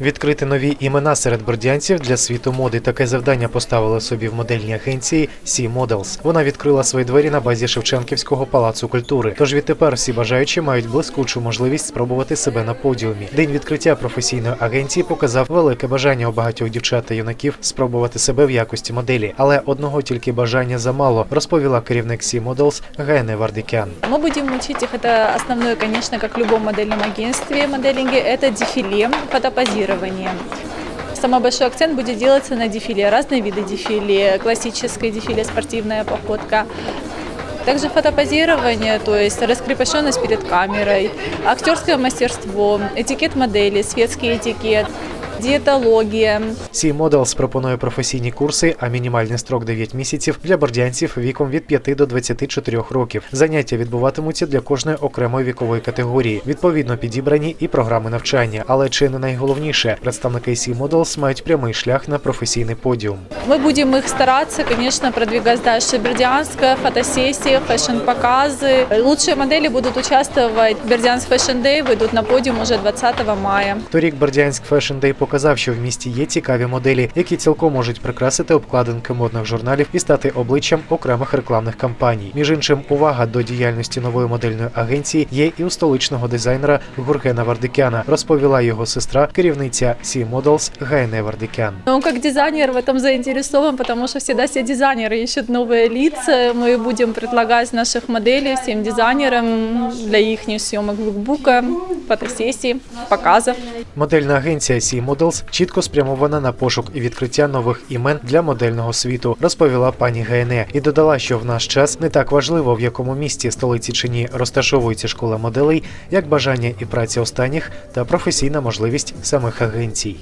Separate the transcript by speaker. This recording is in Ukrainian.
Speaker 1: Відкрити нові імена серед бордянців для світу моди. Таке завдання поставила собі в модельній агенції Sea Models. Вона відкрила свої двері на базі Шевченківського палацу культури. Тож відтепер всі бажаючі мають блискучу можливість спробувати себе на подіумі. День відкриття професійної агенції показав велике бажання у багатьох дівчат та юнаків спробувати себе в якості моделі. Але одного тільки бажання замало, розповіла керівник Sea Models Гайне Вардикян.
Speaker 2: Мы будем учить их, это основное, конечно, как в любом модельном агентстве моделинге, это дефиле, Фотопозирование. Самый большой акцент будет делаться на дефиле, разные виды дефиле, классическое дефиле, спортивная походка. Также фотопозирование, то есть раскрепощенность перед камерой, актерское мастерство, этикет модели, светский этикет, диетология,
Speaker 1: Sea Models пропонує професійні курси, а мінімальний строк 9 місяців для бордянців віком від 5 до 24 років. Заняття відбуватимуться для кожної окремої вікової категорії. Відповідно підібрані і програми навчання. Але чи не найголовніше, представники Sea Models мають прямий шлях на професійний подіум.
Speaker 2: Мы будем их стараться, конечно, продвигать дальше. Бердянска, фотосессии, фэшн-показы. Лучшие модели будут участвовать в Бердянск Fashion Day, выйдут на подиум уже 20 мая.
Speaker 1: Торік Бердянськ Fashion Day показав, що в місті є цікаві моделі, які цілком можуть прикрасити обкладинки модних журналів і стати обличчям окремих рекламних кампаній. Між іншим, увага до діяльності нової модельної агенції є і у столичного дизайнера Гургена Вардикяна, розповіла його сестра, керівниця Sea Models Гайне Вардикян.
Speaker 2: Он как дизайнер в этом заинтересован, потому что всегда все дизайнеры ищут новые лица. Мы будем предлагать наших моделей всем дизайнерам для их съемок лукбука, фотосессий, показов.
Speaker 1: Модельна агенція Sea Models чітко спрямована на пошук і відкриття нових імен для модельного світу, розповіла пані Гайне і додала, що в наш час не так важливо, в якому місті столиці чи ні розташовується школа моделей, як бажання і праця останніх та професійна можливість самих агенцій.